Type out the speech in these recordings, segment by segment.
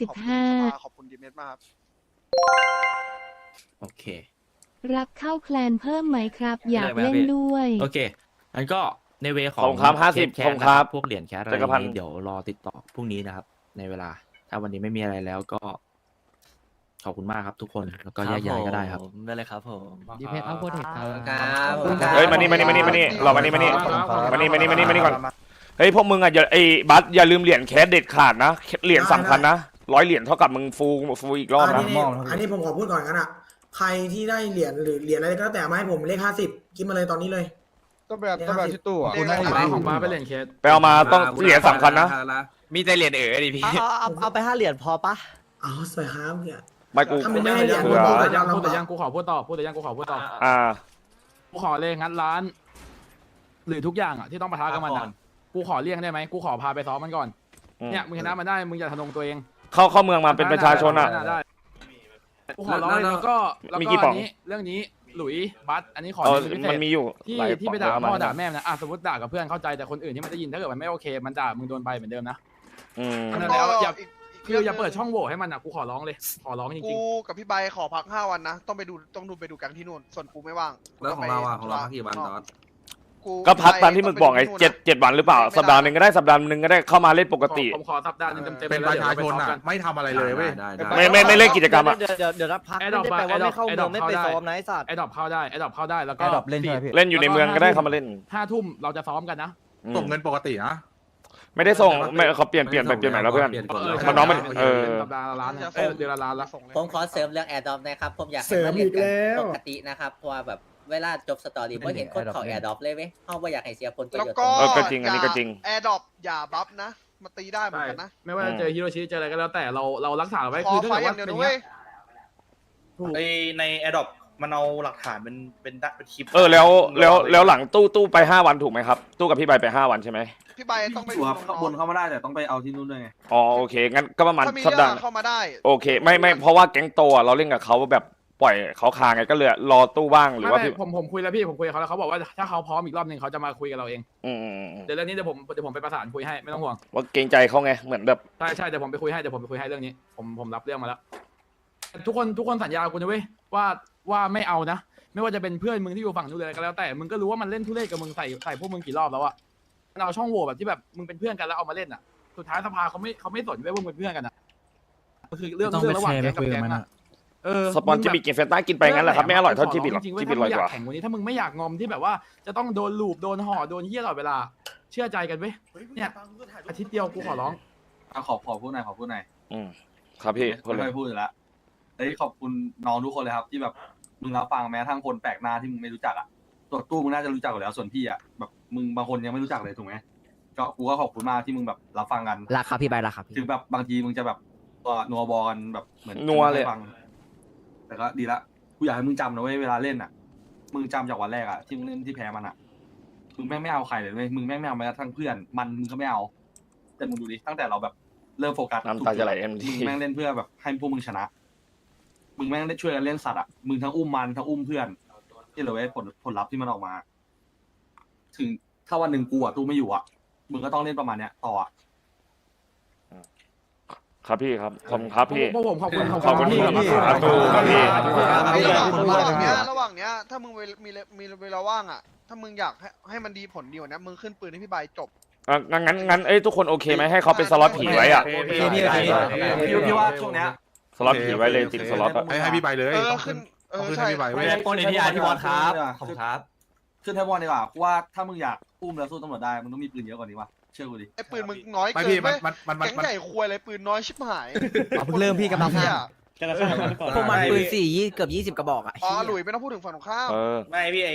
สิบขอบคุณห้าสภาขอบคุณดีเมสมากครับ โอเค รับเข้าแคลนเพิ่มไหมครับ อยากได้ไหมครับเล่นพี่ด้วย โอเคอันก็ในเวของขอบคุณครับ50เคสแคขอบสคุณนะคครัรับบพวกเหรียญแคสอะไรจักรพันธ์นี้เดี๋ยวรอติดต่อพรุ่งนี้นะครับ ในเวลา ถ้าวันนี้ไม่มีอะไรแล้วก็ ขอบคุณมากครับทุกคนแล้วก็แยกย้ายก็ได้ครับ ได้เลยครับผมดีเพชรเอาโปรเทคครับครับ เฮ้ยมานี่มานี่มานี่มานี่เรามานี่มานี่มานี่มานี่มานี่มานี่ก่อน เฮ้ยพวกมึงอะอย่าไอ้บัสอย่าลืมเหรียญแคสเด็ดขาดนะ เหรียญสำคัญนะ ร้อยเหรียญเท่ากับมึงฟูฟูอีกรอบอันนะนี้อันนี้ผมขอพูดก่อนกันอะ ใครที่ได้เหรียญหรือเหรียญอะไรก็แล้วแต่มาให้ผมเลขห้าสิบกินมาเลยตอนนี้เลย ต้องแบบต้องแบบที่ตู้อะคุณให้อยู่ ของมาไปเล่นเคสไปเอามาต้องเหรียญสำคัญนะ มีแต่เหรียญเอ๋อดิพี่ เอาเอาเอาไปห้าเหรียญพอปะ อ๋อสวยครับเนี่ย ไม่กู ถ้ามึงไม่ให้เหรียญเผื่อมึงแต่จะยังลำพูดแต่บากยังกูขอพูดต่อพูดแต่ยังกูขอพูดต่ออ่า กูขอเลยงัดร้าน หรือทุกอย่างอะที่ต้องปะทะกับมันก่ออะนกูขอเลี่ยงได้ไหมกูขอพาไปซ้อมมันก่อน อืม เนี่ยมึงชนะมันได้มึงอย่าทะนงตัวเอง เข้าเข้าเมืองมาเป็นประชาชนอะ ได้กูขอร้องเลยแล้วก็แล้วมีก็กี่ป๋อัองนนี้เรื่องนี้หลุยบัสอันนี้ขอเออเป็นพิเศมันษมีอยู่ที่หลายที่ไปปด่าองพ่อเอด่าแม่นะอะสมมติด่ากับเพื่อนเข้าใจแต่คนอื่นที่ไม่ได้ยินถ้าเกิดมันไม่โอเค มันด่ามึงโดนใบเหมือนเดิมนะอืมอันนั้นแล้วอย่าคืออย่าเปิดช่องโหว่ให้มันอะกูขอร้องเลย ขอร้องจริกูงกับพี่ใบขอพักห้าวันนะ ต้องไปดูต้องดูไปดูกันที่นู่น ส่วนกูไม่ว่างแล้วของเราอะของเราพักกี่วันตอน กูก็พักตามที่มึงบอกไงเจ็ดเจ็ดวันหรือเปล่าสัปดาห์หนึ่งก็ได้สัปดาห์หนึ่งก็ได้เข้ามาเล่นปกๆติ ผมขอสัปดาห์หนึงเต็มๆเป็นลปยระดี๋ยวชาชนไปซ้อะกันไม่ทำอะไรเลยเว้ย ได้ได้ ไม่ไม่ไม่เล่นกิจกรรมอะ เดี๋ยวเดี๋ยวเดี๋ยวรับพักแอไม่ดดอปได้แปลว่าไม่เข้าแอดเมืดออปงไม่ไปเข้าได้ซ้อมนะไอ้สัตว์ ไอ้ดรอปเข้าได้ไอ้ดรอปเข้าได้แล้วก็ Adopt เล่นใช่ไหมพี่ เล่นอยู่ในเมืองก็ได้เข้ามาเล่นห้าทุ่มเราจะซ้อมกันนะ อืมส่งเงินปกตินะ ไม่ได้ส่งไม่เขาเปลี่ยนเปลี่ยนไปเปลี่ยนใหม่แล้วเพื่อนเปลี่ยนเออมันน้องมันเออสัปดาห์ละล้านนะเอ้ยเดือนละล้านละส่งเลยผมขอเสริมเรื่องแอร์ดอปนะครับ ผมอยากให้เสริมมาเล่นอีกกันแล้ว ปกตินะครับเพราะว่าแบบ เวลาจบสตอรี่ผมเห็นคนเขาแอร์ดอปเลยเว้ยเขาไม่อยากให้เสียผลประแล้วโยชน์ก็เออก็จริงอันนี้ก็จริง แอร์ดรอปอย่าบัฟนะ มาตีได้เหมือนใช่กันนะ ไม่ว่าจะเจอฮิโรชิเจออะไรก็แล้วแต่เราเรารักษาไว้ขอคือถ้าไฟเกิดอว่าย่างเดียวเป็นนะอย่างเว้เงี้ยยถูกในในแอดดอปมันเอาหลักฐานเป็นเป็นดเป็นคลิปเออแล้วแล้วแล้วหลังตู้ตู้ไปห้าวันถูกไหมครับ ตู้กับพี่ใบไปห้าวันใช่ไหมพี่ใบต้องไปชัดูวร์น้ข้างบนองเข้ามาได้แต่ต้องไปเอาที่นู่นด้วยไงอ๋อโอเคงั้นก็ประมาณๆถ้ามีสัปเรื่ดาอห์งเข้ามาได้ โอเค ไม่ไม่เพราะว่าแก๊งโตอะเราเล่นกับเขาแบบ ปล่อยเขาคาไงก็เลยรอตู้ว่างหรือไม่ว่าไม่พี่ผมผมคุยแล้วพี่ผมคุยกับเขาแล้วเขาบอกว่าถ้าเขาพร้อมอีกรอบหนึ่งเขาจะมาคุยกับเราเอง อืมอืมอืมอืมเดี๋ยวเรื่องนี้เดี๋ยวผมเดี๋ยวผมไปประสานคุยให้ไม่ต้องห่วงว่าเกรงใจเขาไงเหมือนแบบ ใช่ใช่เดี๋ยวผมไปคุยให้เดี๋ยวผมไปคุยให้เรื่องนี้ผมผมรับเรื่องมาแล้วทุกคนทุกคนสัญญากูนะเว้ยว่าว่าไม่เอานะ ไม่ว่าจะเป็นเพื่อนมึงที่อยู่ฝั่งนู้นเลยก็แล้วแต่มึงก็รู้ว่ามันเล่นทุเรศกับมึงใส่ใส่พวกมึงกี่รอบแล้วอะมันเอาช่องโหว่แบบที่แบบมึงเป็นเพื่อนกันแล้วเอามาเล่นอะสุดท้ายสภาเขาไม่เขาไม่สนเว้ยว่ามึงเป็นเพื่อนกันอะมันคือเรื่องต้องเรื่ไปองระหว่างแชร์แก๊งกับไปคุยกับแก๊งมันอะอะ เออสปอนมึงจิแบบบิกินเฟนต้ากินไปงั้นแหละครับไม่อร่อยเท่าจิบิหรอกจริงๆเว้ยจิบิถ้าอมึร่อยงอยากกว่าแข่งวันนี้ถ้ามึงไม่อยากงอมที่แบบว่าจะต้องโดนลูบโดนห่อโดนเหี้ยตลอดเวลา เชื่อใจกันเว้ยเนี่ยอาทิตย์เดียวกูขอร้องอะขอขอพูดหน่อยขอพูดหน่อยอืมครับพี่คนไม่เลค่อยยพูดอยู่แล้วเฮ้ยขอบคุณน้องทุกคนเลยครับ ที่แบบมึงรับฟังแม้ทั้งคนแปลกหน้าที่มึงไม่รู้จักอะตัวตู้มึงน่าจะรู้จักอยู่แล้วส่วนพี่อะแบบมึงบางคนยังไม่รู้จักเลยถูกไหมก็กูก็ขอบคุณมากที่มึงแบบรับฟังกันราคาพี่ใบราคาพี่ถึงแบบบางทีมึงจะแบบตัวนัวบอลแบบเหมือนนัวเลยไม่ฟัง แต่ก็ดีละกูอยากให้มึงจำนะเว้ยเวลาเล่นอะ มึงจำจากวันแรกอะที่มึงเล่นที่แพ้มันอะมึงแม่งไม่เอาใครเลยเว้ยมึงแม่งไม่เอาแม้กระทั่งเพื่อน มันมึงก็ไม่เอาแต่มึงดูดิตั้งแต่เราแบบเริ่มโฟกัสน้ำตาจะไหลเอ็มมึทีงแม่งเล่นเพื่อแบบให้พวกมึงชนะ มึงแม่งได้ช่วยกันเล่นสัตว์อะมึงทั้งอุ้มมันทั้งอุ้มเพื่อนที่เหลือไว้ผลผลลัพธ์ที่มันออกมา ถึงถ้าวันหนึ่งกูอะตู้ไม่อยู่อะมึงก็ต้องเล่นประมาณเนี้ยต่ออะ ครับพี่ครับขอบคุณครับพี่ พวกผมขอบคุณขอบคุณพี่ครับครับตู้ครับพี่ ไอ้ระหว่างขอบคุณระหครัว่างบเนี้ยระหว่างเนี้ยถ้ามึงเวลมีมีมีเวลาว่างอะ ถ้ามึงอยากให้ให้มันดีผลดีกว่านี้มึงขึ้นปืนให้พี่ใบจบ อะงั้นงั้นงั้นเอ้ยทุกคนโอเคไหมให้เขาเป็นสล็อตผีไว้อะพี่พี่พี่พี่ว่าช่วงเนี้ยสล็อตผีไว้เลยติดสล็อตอะให้ให้พี่ไปเลยเออต้องขึ้ขึ้นนเอต้องอขึ้นใช่ให้พี่ไปเว้ยปนในที่พี่บอลครับขอบคุณครับ ขึ้นให้บอลดีกว่าเพราะว่าถ้ามึงอยากอุ้มแล้วสู้ตำรวจได้มึงต้องมีปืนเยอะกว่านี้ว่ะ เชื่อกูดิ ไอ้ปืนมึงน้อยไม่เกิพี่นมันเว้ยมันมันมันแก๊งมัน ใหญ่ควยเลยปืนน้อยชิบหายเอาเพิ่งเริ่มพี่กำลังเหี้ยพวกมันปืนสี่ยี่เกือบยี่สิบกระบอกอะอ๋อหลุยไม่ต้องพูดถึงฝั่งตรงข้าม เออ ไม่พี่ไอ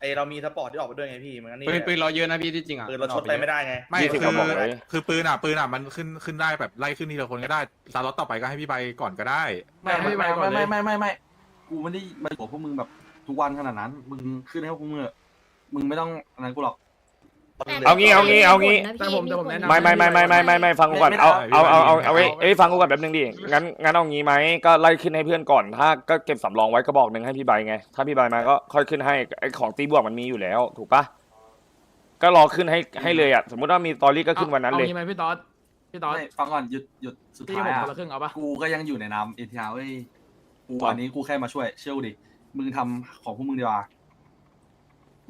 ไอเรามีสปอร์ตที่ออกไปด้วยไงพี่มันนี่ปืนปืนเราเยอะนะพี่ที่จริงอะปืนเราชดไปไม่ได้ไง ไม่ยี่สิบคืกระอบอกเลย คือปืนอะปืนอะมันขึ้นขึ้นได้แบบไล่ขึ้นทีละคนก็ได้สล็อตต่อไปก็ให้พี่ไปก่อนก็ได้ ไม่ไม่ไม่ไม่ไม่ไม่ไม่ไม่กูไม่ได้มาบอกพวกมึงแบบทุกวันขนาดนั้น มึงขึ้นให้พวกมึงเถอะมึงไม่ต้องอันนั้นกูหรอก เอางี้เอางี้เอางี้ แต่ผมแต่ผมแนะนำ ไม่ไม่ไม่ไม่ไม่ไม่ไม่ฟังกูก่อนเอาเอาเอาเอาเอาเอ้ยเอ้ยฟังกูก่อนแป๊บนึงดิงั้นงั้นเอางี้ไหมก็ไล่ขึ้นให้เพื่อนก่อนถ้าก็เก็บสำรองไว้กระบอกหนึ่งให้พี่ใบไงถ้าพี่ใบมาก็ค่อยขึ้นให้ไอ้ของตีบวกมันมีอยู่แล้ว ถูกปะก็รอขึ้นให้ให้เลยอะสมมุติว่ามีตอรี่ก็ขึ้นวันนั้นเลย อางี้ไหมพี่ต๊อดพี่ตอนไม่ฟังก่อนหยุดหยุดสุดพี่ท้ายผมอะคนละครึ่งเอาปะกูก็ยังอยู่ในน้ำเอทีอาร์เว้ยกูอันนี้กูแค่มาช่วย เชื่อกูดิมึงทำของพวกมึงดีกว่า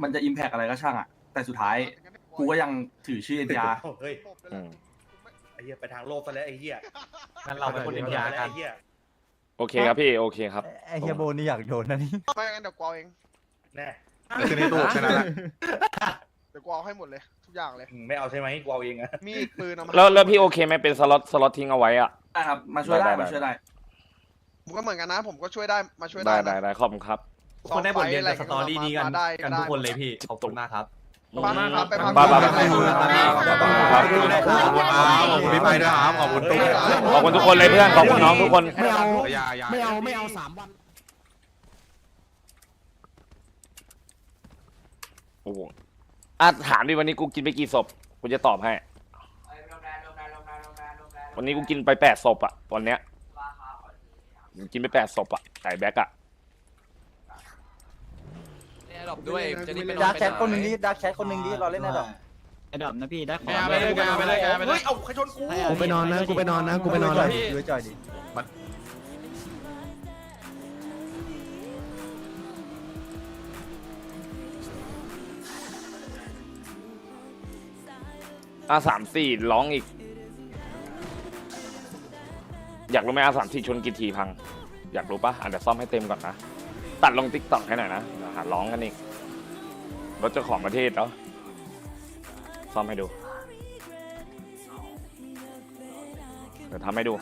มันจะอิมแพกอะไรก็ช่างอะแต่สุดท้าย กูก็ยังถือชื่อเอทีอาร์เฮ้ยอืม ไอ้เหี้ยไปทางโลกซะแล้วไอ้เหี้ยงั้นเราเป็นคนเดียวกัน ไอ้เหี้ยโอเคครับพี่โอเคครับไอเฮียโบนี่อยากโดนนะนี่ ไม่งั้นเดี๋ยวกูเอาเอง แน่คือในตู้แค่นั้นแหละเดี๋ยวกูเอาให้หมดเลย ทุกอย่างเลยอืมไม่เอาใช่ไหมกูเอาเองอะมีอีกปืนเอามาแล้วแล้วพี่โอเคไหมเป็นสล็อตสล็อตทิ้งเอาไว้อะ ได้ครับ มาช่วยได้ได้ได้มาช่วยได้ ผมก็เหมือนกันนะ ผมก็ช่วยได้ มาช่วยได้ได้ได้นะได้ขอบคุณครับ ทุกคนได้บทเรียนจากสตอรี่นี้กันได้กันทุกคนเลยพี่ ขอบคุณมากครับ ไปพักครับ ไปพักบ้าบ้าไปบ้าพักขอบคุณครับ ขอบคุณพี่ไปด้วยครับขอบคุณตู้ขอบคุณทุกคนเลยเพื่อนขอบคุณน้องทุกคนไม่เอาอย่าอย่าไม่เอาไม่เอาสามวันโอ้โหอะถามดิวันนี้กูกินไปกี่ศพกูจะตอบให้ วันนี้กูกินไปแปดศพอะวันเนี้ยกูกินไปแปดศพอะไก่แบ็กอะ ด้วยดักแชทคนหนึ่งดิดักแชทคนหนึ่งดิเราเล่นได้หรอไอ้ดอบนะพี่ได้ขอไปเลยไปเลยไปเลยเฮ้ยเอาใครชนกูกูไปนอนนะกูไปนอนนะกูไปนอนนะดูจ่อยดิอาสามสี่ร้องอีก อยากรู้ไหมอาสามสี่ชนกี่ทีพัง อยากรู้ปะอะเดี๋ยวซ่อมให้เต็มก่อนนะ ตัดลงติ๊กต็อกให้หน่อยนะเดี๋ยวหาร้องกันอีก รถเจ้าของประเทศแล้วซ่อมให้ดู เดี๋ยวทำให้ดู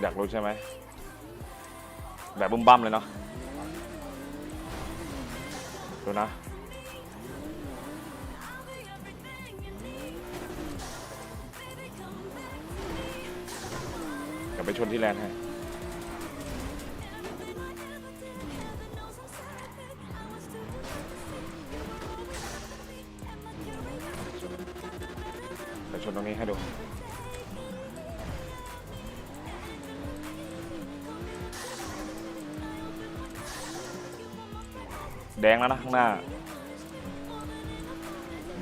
อยากรู้ใช่ไหม แบบบุ้มบั้มเลยเนาะ ดูนะ ยวไปชนที่แลนด์ให้ไปชนตรงนี้ให้ดูแดงแล้วนะข้างหน้า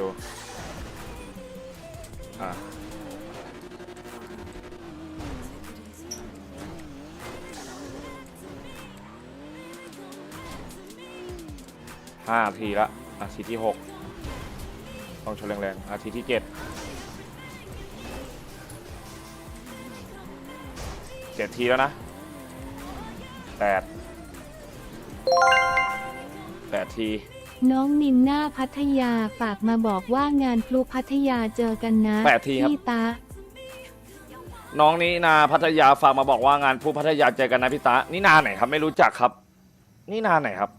ดู อ่า ห้านาทีละนาทีที่หกต้องชนแรงๆนาทีที่เจ็ดเจ็ดทีแล้วนะแปดแปดทีน้องนินหน้าพัทยาฝากมาบอกว่างานพลุพัทยาเจอกันนะแปดทีครับพี่ตา น้องนี่นาพัทยาฝากมาบอกว่างานผู้พัทยาเจอกันนะพี่ตานี่นาไหนครับ ไม่รู้จักครับ นี่นาไหนครับ